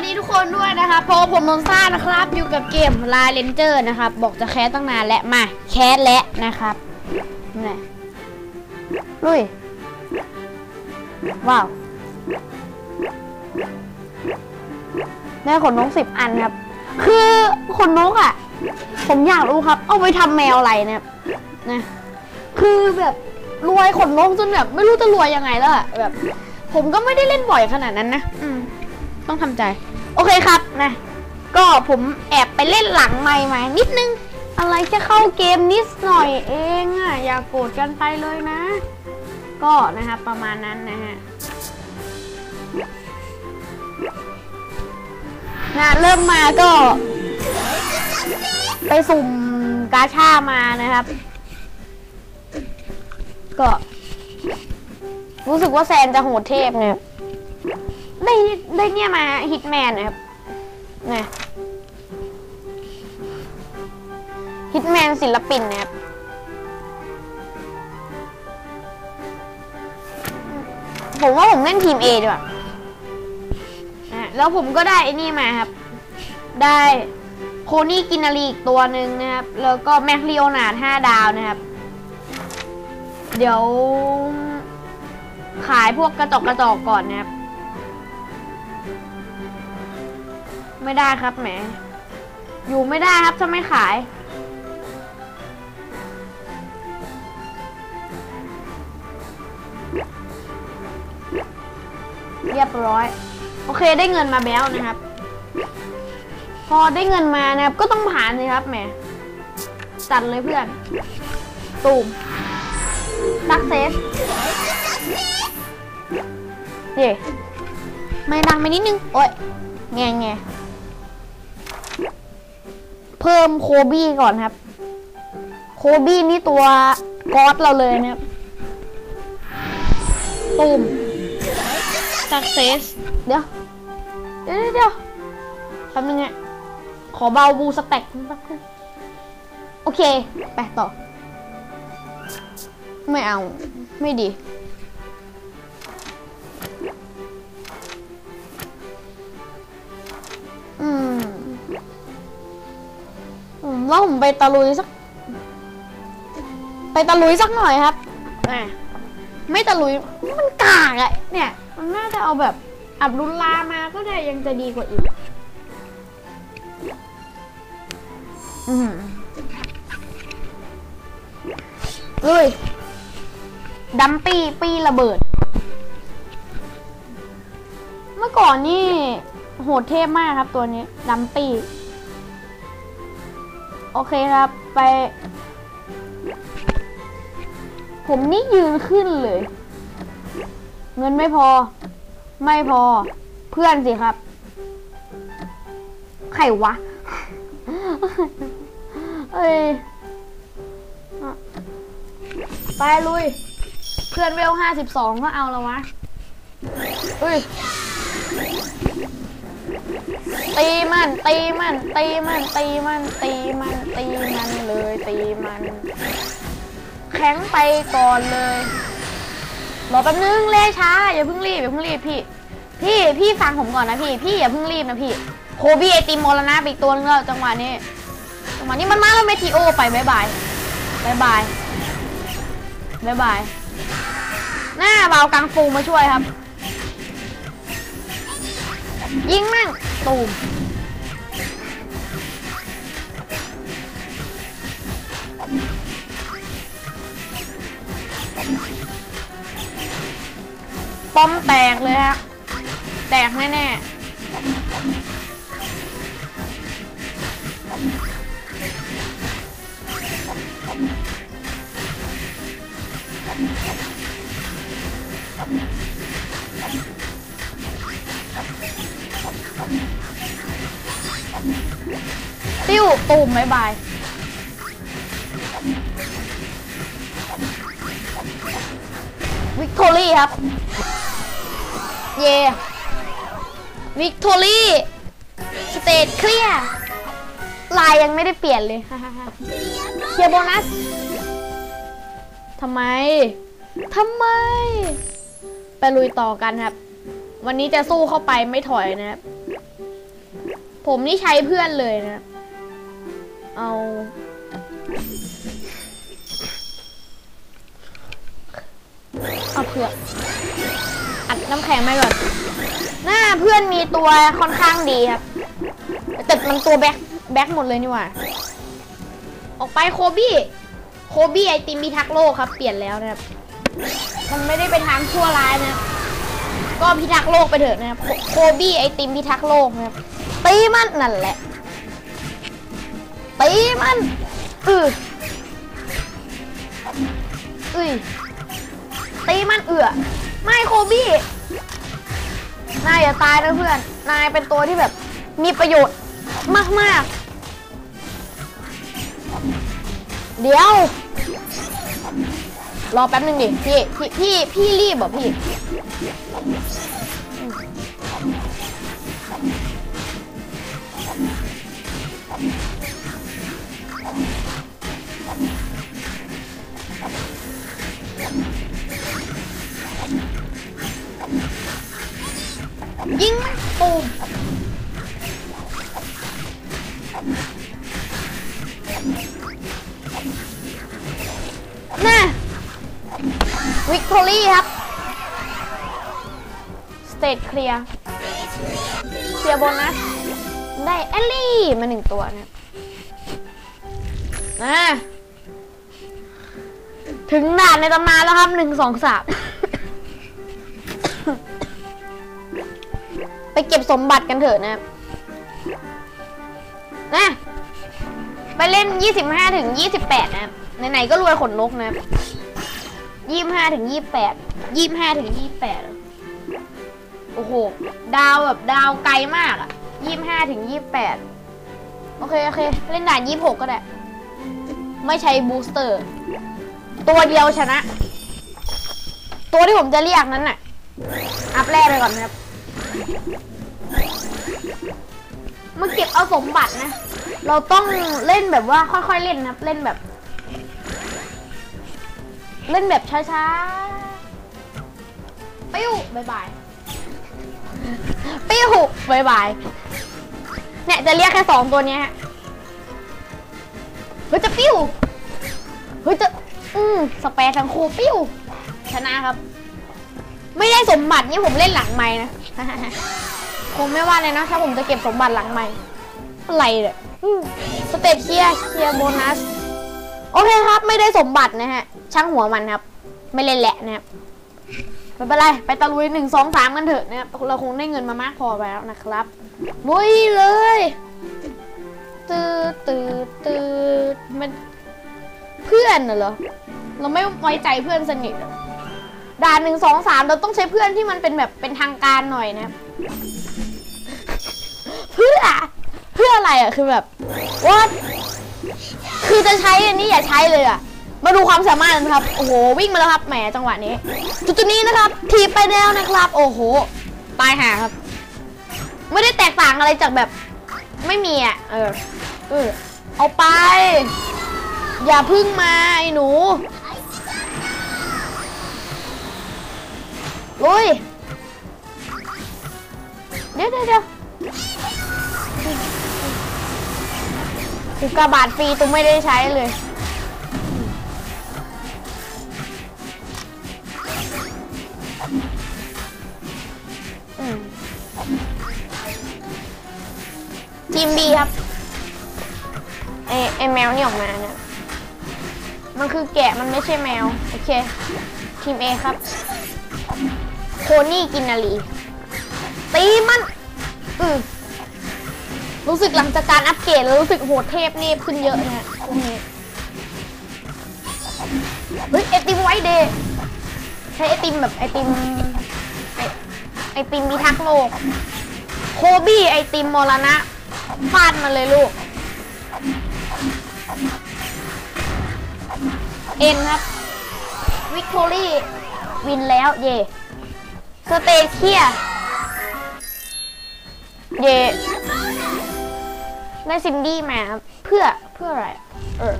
สวัสดีทุกคนด้วยนะครับเพรผมนนซ่านะครับ อยู่กับเกมลายเลนเจอร์นะครับ บอกจะแคสตั้งนานและมา แคสและนะครับนี่ลุย ว้าว ได้ขนนกสิบอันครับ คือขนนกอะ ผมอยากรู้ครับ เอาไปทำแมวอะไรเนี่ยนะคือแบบรวยขนนกจนแบบ ไม่รู้จะรวยยังไงแล้วอะแบบ ผมก็ไม่ได้เล่นบ่อยขนาดนั้นนะ อืม ต้องทำใจ โอเคครับนะก็ผมแอบไปเล่นหลังไมค์มานิดนึง อะไรแค่เข้าเกมนิดหน่อยเองอะอย่าโกรธกันไปเลยนะ ก็นะครับประมาณนั้นนะฮะนะเริ่มมาก็ ไปสุ่มกาชามานะครับ ก็ รู้สึกว่าแซนจะโหดเทพเนี่ย ได้ได้เนี่ยมาฮิตแมนนะครับนะฮิตแมนศิลปินนะครับผมว่าผมเล่นทีม A ดีกว่าอะแล้วผมก็ได้ไอ้นี่มาครับ ได้โคนี่กินารีอีกตัวหนึ่งนะครับ แล้วก็แมคลีโอนาดห้าดาวนะครับ เดี๋ยว ขายพวกกระจกกระจกก่อนนะครับ ไม่ได้ครับแหม อยู่ไม่ได้ครับถ้าไม่ขาย เรียบร้อย โอเคได้เงินมาแล้วนะครับ พอได้เงินมานะครับ ก็ต้องผ่านสิครับแหมจัดเลยเพื่อน ตูมสักเซสเย่ไม่ดังไปนิดนึง โอ้ยแงแง เพิ่มโคบี้ก่อนครับ โคบี้นี่ตัวก๊อตเราเลยนะครับตูม success เดี๋ยว เดี๋ยวเดี๋ยวแป๊บนึงอะขอเบาบูสแต็กแป๊บนึงโอเค ไปต่อ ไม่เอา ไม่ดี อืมแล้วผมไปตะลุยสัก ไปตะลุยสักหน่อยครับแหมไม่ตะลุยมันกากอะเนี่ย มันน่าจะเอาแบบอับดุลลามาก็ได้ยังจะดีกว่าอีกอืมเฮ้ยดัมปี้ปี้ระเบิด เมื่อก่อนนี่โหดเทพมากครับตัวนี้ ดัมปี้ โอเคครับ ไป ผมนี่ยืนขึ้นเลย เงินไม่พอ ไม่พอ เพื่อนสิครับ ใครวะ เอ้ย ไปลุย เพื่อนเวลห้าสิบสองก็เอาแล้ววะเอ้ย ตีมัน ตีมัน ตีมัน ตีมัน ตีมัน ตีมันเลย ตีมัน แข็งไปก่อนเลย รอแป๊บนึง เล่ช้า อย่าเพิ่งรีบ อย่าเพิ่งรีบพี่ พี่ พี่ฟังผมก่อนนะพี่ พี่อย่าเพิ่งรีบนะพี่ โคบี้ไอติมมรณะไปอีกตัวนึงแล้วจังหวะนี้ จังหวะนี้มันมาแล้วเมทิโอไปบายบายบายบายบายบาย หน้าเบากังฟูมาช่วยครับ ยิงมั่ง ตูมป้อมแตกเลยฮะ แตกแน่ๆ ติ้วตูมบายบายวิกตอรี่ครับ เย่วิกตอรี่สเตทเคลียร์ลายยังไม่ได้เปลี่ยนเลยเคลียร์โบนัสทำไม ทำไม ไปลุยต่อกันครับ วันนี้จะสู้เข้าไปไม่ถอยนะครับ ผมนี่ใช้เพื่อนเลยนะ เอา เอาเพื่อนอัดน้ำแข็งไปก่อน หน้าเพื่อนมีตัวค่อนข้างดีครับ แต่มันตัวแบ็คแบ็คหมดเลยนี่หว่า ออกไปโคบี้ โคบี้ไอติมพิทักษ์โลกครับ เปลี่ยนแล้วนะครับ มันไม่ได้ไปทางชั่วร้ายนะ ก็พิทักษ์โลกไปเถอะนะครับ โคโคบี้ไอติมพิทักษ์โลกนะครับ ตีมันนั่นแหละตีมันอืออุ้ยตีมันเอือไม่โคบี้นายอย่าตายนะเพื่อน นายเป็นตัวที่แบบมีประโยชน์มาก ๆ เดี๋ยว รอแป๊บหนึ่งดิ พี่ พี่ พี่ พี่รีบเหรอพี่ ยิงมันตูมน่ะวิกตอรี่ครับ สเตทเคลียร์เคลียร์โบนัส ได้แอลลี่มาหนึ่งตัวนะนะถึงด่านในตำนานแล้วครับหนึ่งสองสาม เก็บสมบัติกันเถอะนะนะไปเล่น 25 ถึง 28 นะไหนๆก็รวยขนนกนะ25 ถึง 28 25 ถึง 28 โอ้โห ดาวแบบดาวไกลมากอะ25 ถึง 28 โอเค โอเค เล่นด่าน 26 ก็ได้ ไม่ใช้บูสเตอร์ ตัวเดียวชนะ ตัวที่ผมจะเรียกนั้นน่ะ อัพแรกไปก่อนนะครับ มาเก็บเอาสมบัตินะ เราต้องเล่นแบบว่าค่อยๆเล่นนะเล่นแบบ เล่นแบบช้าๆ ปิ้วบายบาย ปิ้วบายบาย เนี่ยจะเรียกแค่สองตัวเนี้ยฮะเฮ้ยจะปิ้ว เฮ้ยจะ อืมสเปรทั้งคู่ปิ้ว ชนะครับ ไม่ได้สมบัตินี่ผมเล่นหลังไม้นะ คงไม่ว่าเลยนะ ถ้าผมจะเก็บสมบัติหลังใหม่ อะไรเนี่ยสเตปเคลียร์เคลียร์โบนัส โอเคครับ ไม่ได้สมบัตินะฮะ ช่างหัวมันครับ ไม่เล่นแหละนะครับไม่เป็นไร ไปตะลุยหนึ่งสองสามกันเถอะนะครับ เราคงได้เงินมามากพอแล้วนะครับลุยเลย ตืดตืดตืดมันเพื่อนเหรอ เราไม่ไว้ใจเพื่อนสนิทด่านหนึ่งสองสามเราต้องใช้เพื่อนที่มันเป็นแบบเป็นทางการหน่อยนะครับ เพื่อ เพื่ออะไรอะคือแบบว่าคือจะใช้อันนี้อย่าใช้เลยอะ มาดูความสามารถนะครับ โอ้โห วิ่งมาแล้วครับ แหม จังหวะนี้ จุดจุดนี้นะครับทีบไปแล้วนะครับ โอ้โห ตายห่าครับ ไม่ได้แตกต่างอะไรจากแบบ ไม่มีอะ เออ เออ เอาไป อย่าพึ่งมาไอ้หนูลุยเดี๋ยวเดี๋ยวเดี๋ยว อุกกาบาตฟรีตุ้มไม่ได้ใช้เลย ทีมบีครับไอไอแมวนี่ออกมาเนี่ย มันคือแกะมันไม่ใช่แมว โอเค ทีมเอครับ โคนี่กินนารีตีมัน อือ รู้สึกหลังจากการอัปเกรดแล้วรู้สึกโหดเทพนี่ขึ้นเยอะนะฮะตรงนี้เฮ้ยไอติมไวเดย์ใช้ไอติมแบบไอติมไอติมมีทักษ์โลก โคบี้ไอติมมรณะฟาดมาเลยลูก เอ็นครับ วิกตอรี่วินแล้วเย่สเตเคียเย่ ได้ซินดี้มาเพื่อเพื่ออะไร เออ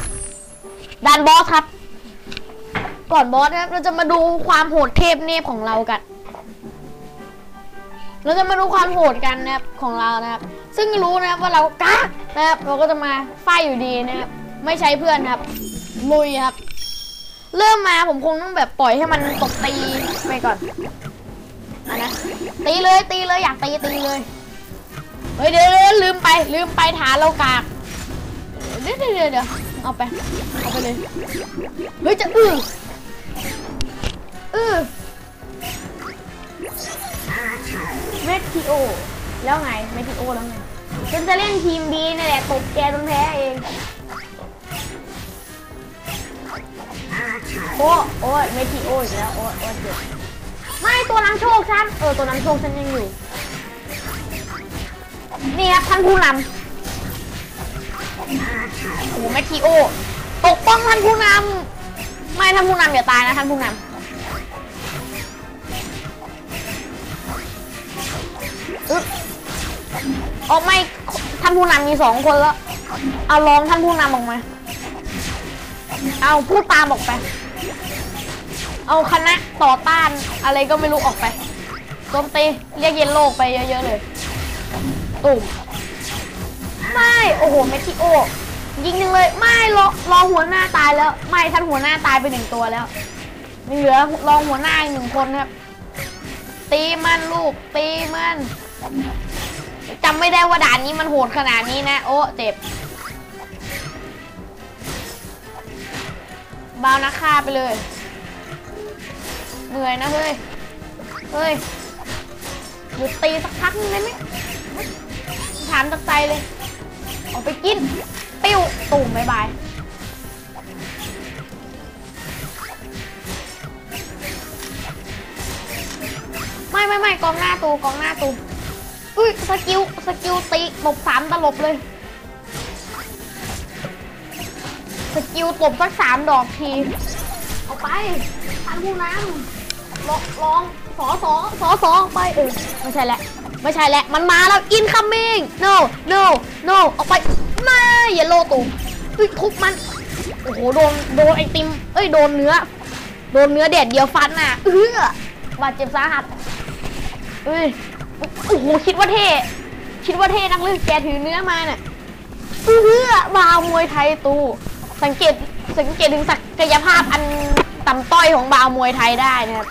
ดันบอสครับ ก่อนบอสนะครับเราจะมาดูความโหดเทพเนบของเรากัน เราจะมาดูความโหดกันนะครับของเรานะครับ ซึ่งรู้นะครับว่าเรากากนะครับเราก็จะมาไฟอยู่ดีนะครับไม่ใช้เพื่อนครับลุยครับ เริ่มมาผมคงต้องแบบปล่อยให้มันตบตีไปก่อนอะนะตีเลยตีเลยอยากตีตีเลย ฮ้ยเดี๋ยวเดี๋ยวลืมไปลืมไปฐานเรากากเดี๋ยวเดี๋ยวเดี๋ยวเอาไปเอาไปเลยเฮ้ยจะอื้ออื้อเมทิโอแล้วไงเมทิโอแล้วไงฉันจะเล่นทีมบีนี่แหละตบแกจนแพ้เองโอ้โอ้เมทิโออีกแล้วโอ้โอ้เจ็บไม่ตัวนำโชคฉันเออตัวนำโชคฉันยังอยู่ นี่ครับท่านผู้นำโอ้โหแมทธิโอปกป้องท่านผู้นำไม่ท่านผู้นำอย่าตายนะท่านผู้นำอึ๊บออกไม่ท่านผู้นำมีสองคนแล้ว เอาลองท่านผู้นำออกมา เอาพูดตามออกไป เอาคณะต่อต้านอะไรก็ไม่รู้ออกไปโจมตีเรียกเย็นโลกไปเยอะๆเลย ตุ่มไม่โอ้โหเมทิโอ ยิงหนึ่งเลย ไม่รอรอหัวหน้าตายแล้ว ไม่ท่านหัวหน้าตายไปหนึ่งตัวแล้วยังเหลือรองหัวหน้าอีกหนึ่งคนครับ ตีมันลูกตีมันจำไม่ได้ว่าด่านนี้มันโหดขนาดนี้นะ โอ้เจ็บบาวนักฆ่าไปเลย เหนื่อยนะเฮ้ย เฮ้ยหยุดตีสักพักนึงได้ไหม ถามจากใจเลย ออกไปกิน ปิ้วตุ่มบายบายไม่ไม่ไม่กองหน้าตูกองหน้าตูอุ้ยสกิลสกิลตีตบสามตลบเลยสกิลตบสักสามดอกทีเอาไปทันผู้น้ำลองลองสอสอสอสอไปเออไม่ใช่แหละ ไม่ใช่แหละมันมาแล้ว incoming no no no ออกไปไม่เยลโลตุ่มเฮ้ยทุบมันโอ้โหโดนโดนไอติมเอ้ยโดนเนื้อ โดนเนื้อแดดเดียวฟันน่ะเออบาดเจ็บสาหัสเอ้ยโอ้โหคิดว่าเท่คิดว่าเท่นักเลือกแกถือเนื้อมาน่ะเออบาวมวยไทยตูสังเกตสังเกตถึงศักยภาพอันต่ำต้อยของบาวมวยไทยได้นะครับ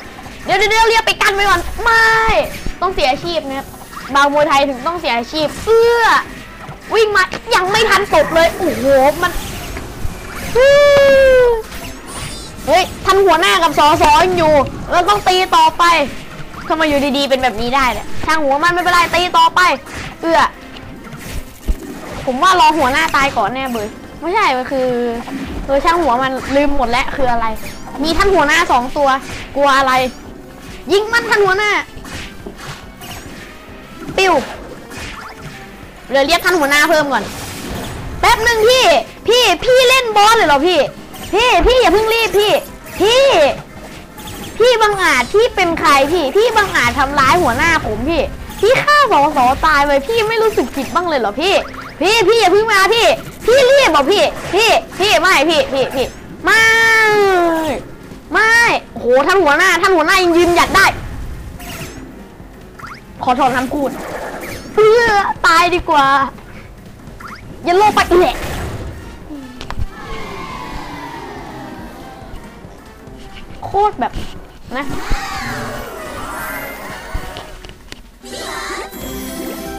เดี๋ยวเดี๋ยวเรียกไปกันไปก่อนไม่ ต้องเสียอาชีพนะครับ บาวมวยไทยถึงต้องเสียอาชีพเอื้อวิ่งมายังไม่ทันตบเลยโอ้โหมันเฮ้ยทันหัวหน้ากับสอสอยังอยู่แล้วต้องตีต่อไปทำไมอยู่ดีๆเป็นแบบนี้ได้เนี่ยช่างหัวมันไม่เป็นไรตีต่อไป เอื้อผมว่ารอหัวหน้าตายก่อนแน่เบยไม่ใช่มันคือเออช่างหัวมันลืมหมดแล้วคืออะไร มีท่านหัวหน้าสองตัวกลัวอะไร ยิงมันท่านหัวหน้า ปิ้วเดี๋ยวเรียกท่านหัวหน้าเพิ่มก่อน แป๊บหนึ่งพี่ พี่พี่เล่นบอสเลยเหรอพี่ พี่พี่อย่าเพิ่งรีบพี่ พี่ พี่บังอาจพี่เป็นใครพี่ พี่บังอาจทำร้ายหัวหน้าผมพี่ พี่ฆ่าสอสอตายไปพี่ไม่รู้สึกผิดบ้างเลยเหรอพี่ พี่พี่อย่าเพิ่งมาพี่ พี่รีบบอกพี่ พี่พี่ไม่พี่พี่พี่ไม่ไม่โอ้โหท่านหัวหน้าท่านหัวหน้ายังยืนหยัดได้ ขอถอนคำพูดเพื่อตายดีกว่าอย่าโลกไปแหละโคตรแบบนะ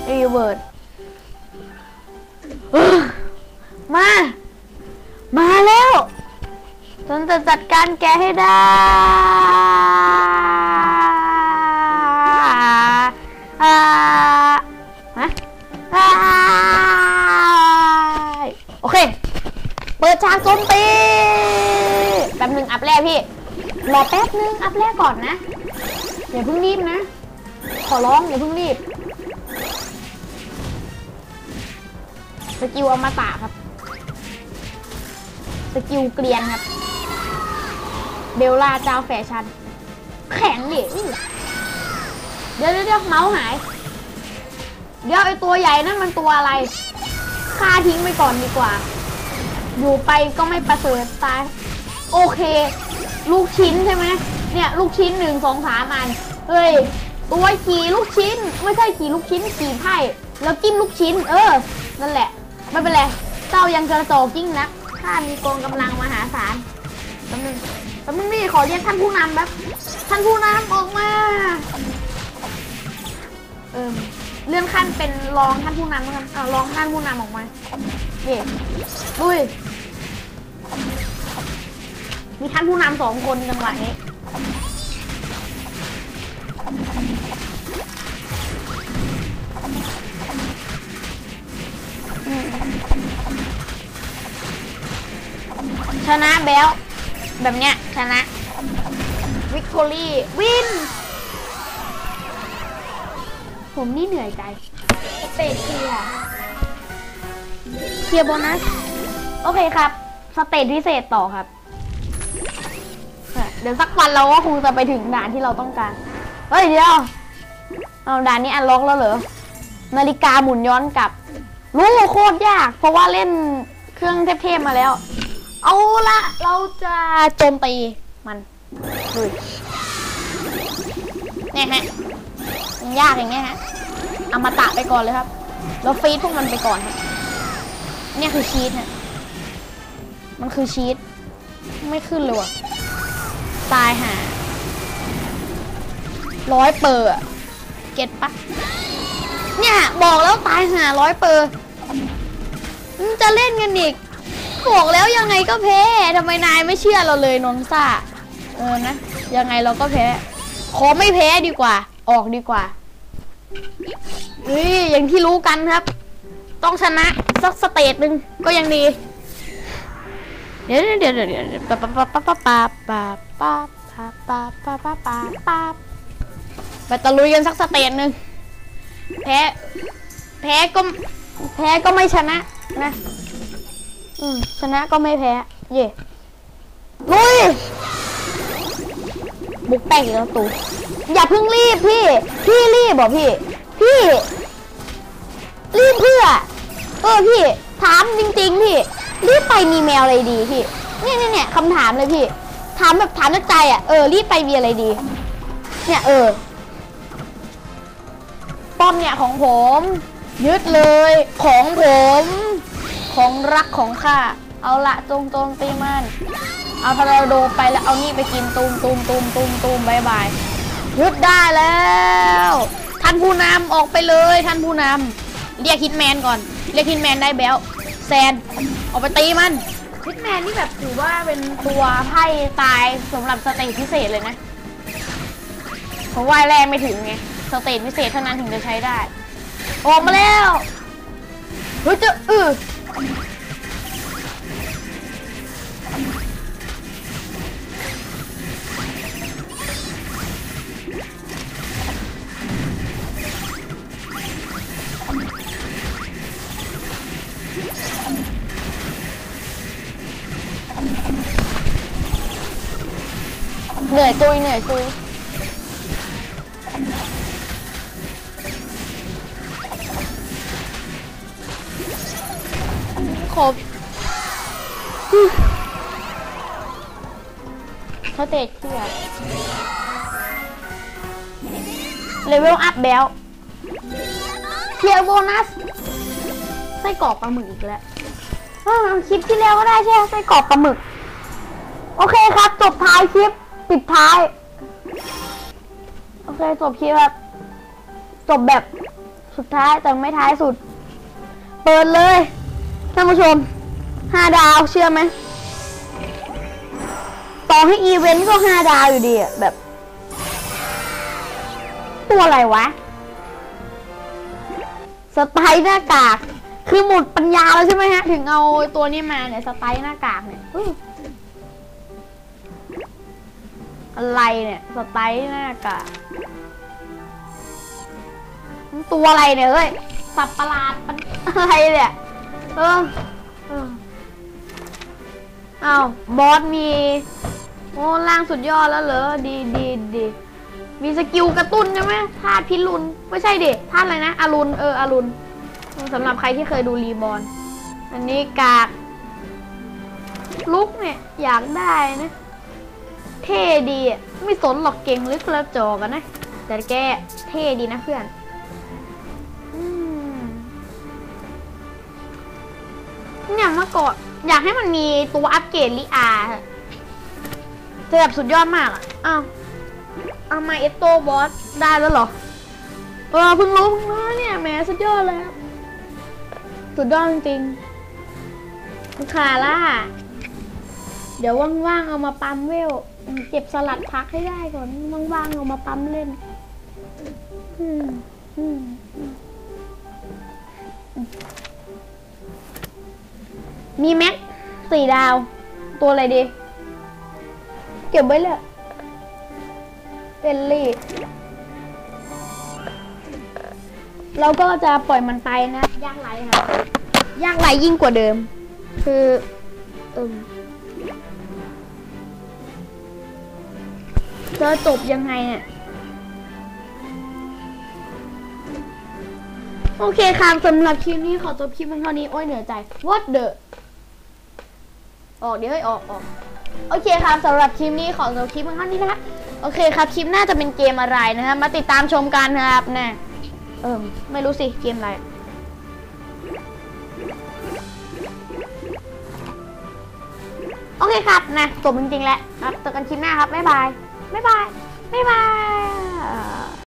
รีเวิร์ดมา มาแล้วฉันจะจัดการแกให้ได้ พแรกพี่ รอแป๊บนึง อัพแรกก่อนนะ อย่าเพิ่งรีบนะ ขอร้องอย่าเพิ่งรีบ สกิลอมตะครับ สกิลเกรียนครับ เบลล่าเจ้าแฟชั่น แข็งดิเดี๋ยวเดี๋ยวเดี๋ยวเมาส์หาย เดี๋ยวไอตัวใหญ่นั่นมันตัวอะไรฆ่าทิ้งไปก่อนดีกว่า อยู่ไปก็ไม่ประเสริฐตาย โอเค ลูกชิ้นใช่ไหมเนี่ย ลูกชิ้นหนึ่งสองสามอันเฮ้ยตัวขี่ลูกชิ้น ไม่ใช่ขี่ลูกชิ้นขี่ไพ่แล้วจิ้มลูกชิ้น เออ นั่นแหละ ไม่เป็นไรเจ้ายังกระโจกยิ่งนักข้ามีกองกำลังมหาศาลแป๊บนึงแป๊บนึงนี่ขอเรียกท่านผู้นำแบบท่านผู้นำออกมาเออเลื่อนขั้นเป็นรองท่านผู้นำนะครับเอารองท่านผู้นำออกมาเย่ลุย มีท่านผู้นำสองคนจังหวะนี้ชนะแบลแบบเนี้ยชนะวิกตอรี่วิน ผมนี่เหนื่อยใจสเตจเคลียร์เคลียร์โบนัส โอเคครับ สเตจพิเศษต่อครับ เดี๋ยวสักวันเราก็คงจะไปถึงด่านที่เราต้องการ เฮ้ยเดี๋ยว เอาด่านนี้อันล็อกแล้วเหรอ นาฬิกาหมุนย้อนกลับ รู้โคตรยาก เพราะว่าเล่นเครื่องเทพๆมาแล้ว เอาละเราจะโจมตีมันดูเนี่ยฮะมันยากอย่างเงี้ยฮะเอามาตะไปก่อนเลยครับแล้วฟีดพวกมันไปก่อนครับเนี่ยคือชีสฮะ มันคือชีสไม่ขึ้นเลยว่ะ ตายหาร้อยเปอร์เก็ตปะเนี่ยบอกแล้วตายหาร้อยเปอร์จะเล่นกันอีกบอกแล้วยังไงก็แพ้ทำไมนายไม่เชื่อเราเลยนนซ่าเออนะยังไงเราก็แพ้ ขอไม่แพ้ดีกว่า ออกดีกว่าเฮ้ยอย่างที่รู้กันครับ ต้องชนะสักสเตจหนึ่งก็ยังดี เดี๋ยวเดี๋ยวเดี๋ยวเดี๋ยวปะปะปะปะปะปะ ปาปาปาปาปาปาปาไปตะลุยกันสักสเตจหนึ่งแพ้แพ้ก็แพ้ก็ไม่ชนะนะอืมชนะก็ไม่แพ้ เย่ลุยบุกแป้งอีกแล้วตูอย่าเพิ่งรีบพี่ พี่รีบบอกพี่ พี่ รีบเพื่อ เออพี่ ถามจริง ๆ พี่ รีบไปมีแมวอะไรดีพี่ เนี่ยเนี่ยคำถามเลยพี่ ถามแบบถามจากใจอะเออรีบไปมีอะไรดี เนี่ยเออป้อมเนี่ยของผม ยึดเลยของผม ของรักของข้าเอาละจงโจมตีมันเอาพาราโดไปแล้วเอานี่ไปกินตูมตูมตูมตูมตูมบายบายยึดได้แล้วท่านผู้นำออกไปเลยท่านผู้นำเรียกฮิตแมนก่อน เรียกฮิตแมนได้แบลแซนออกไปตีมัน คิดแมนนี่แบบถือว่าเป็นตัวไพ่ตายสำหรับสเตจพิเศษเลยนะ เพราะว่ายแรงไม่ถึงไง สเตจพิเศษเท่านั้นถึงจะใช้ได้ ออกมาแล้ว เฮ้ยจะอือ นื่อยตุยเหนื่อยตุยครบเขาเตะเที่ยเลเวลอัพแบลเคลียร์โบนัสไส้กรอกปลาหมึกอีกแล้วคลิปที่แล้วก็ได้ใช่ไหมไส้กรอกปลาหมึก โอเคครับ จบท้ายคลิป ปิดท้าย โอเคจบคลิปครับ จบแบบสุดท้ายแต่ไม่ท้ายสุด เปิดเลยท่านผู้ชมห้าดาวเชื่อไหมต่อให้อีเวนต์ก็ห้าดาวอยู่ดีอะแบบ ตัวอะไรวะ สไตล์หน้ากาก คือหมดปัญญาแล้วใช่ไหมฮะ ถึงเอาตัวนี้มาเนี่ย สไตล์หน้ากากเนี่ย อะไรเนี่ยสไตล์หน้ากากมันตัวอะไรเนี่ยเฮ้ยสับประหลาดมันอะไรเนี่ยเออเอาบอสมีโอ้ล่างสุดยอดแล้วเหรอดีดีดีมีสกิลกระตุ้นใช่ไหมธาตุพิรุณไม่ใช่ดิธาตุอะไรนะอารุณเอออารุณสำหรับใครที่เคยดูรีบอลอันนี้กากลุกเนี่ยอยากได้นะ ท่ดีไม่สนหรอกเก่งหรือกระจอกันนะ แต่แกเท่ดีนะเพื่อนเนี่ยเมื่อก่อนอยากให้มันมีตัวอัปเกรดลิอาร์จะแบบสุดยอดมากอะอ้าวเอามาเอโตบอสได้แล้วเหรอเออเพิ่งรู้เพิ่งรู้เนี่ยแหมสุดยอดเลยสุดยอดจริงๆคุณคาร่า เดี๋ยวว่างๆเอามาปั๊มเวล เก็บสลัดพักให้ได้ก่อนว่างๆเอามาปั๊มเล่นมีแม็กสี่ดาว ตัวอะไรดี เก็บไว้เลยเป็นลี่ เราก็จะปล่อยมันไปนะ ยากไรค่ะ ยากไรยิ่งกว่าเดิม คือ เอ มจะจบยังไงเนี่ยโอเคครับสำหรับคลิปนี้ขอจบคลิปเพียงเท่านี้ โอ้ยเหนื่อยใจ what the ออกเดี๋ยวให้ออกออกโอเคครับสำหรับคลิปนี้ขอจบคลิปเพียงเท่านี้นะคะโอเคครับคลิปหน้าจะเป็นเกมอะไรนะครับมาติดตามชมกันนะครับน่เออไม่รู้สิเกมอะไรโอเคครับนะจบจริงๆแล้วครับเจอกันคลิปหน้าครับบ๊ายบาย บ๊ายบายบ๊ายบาย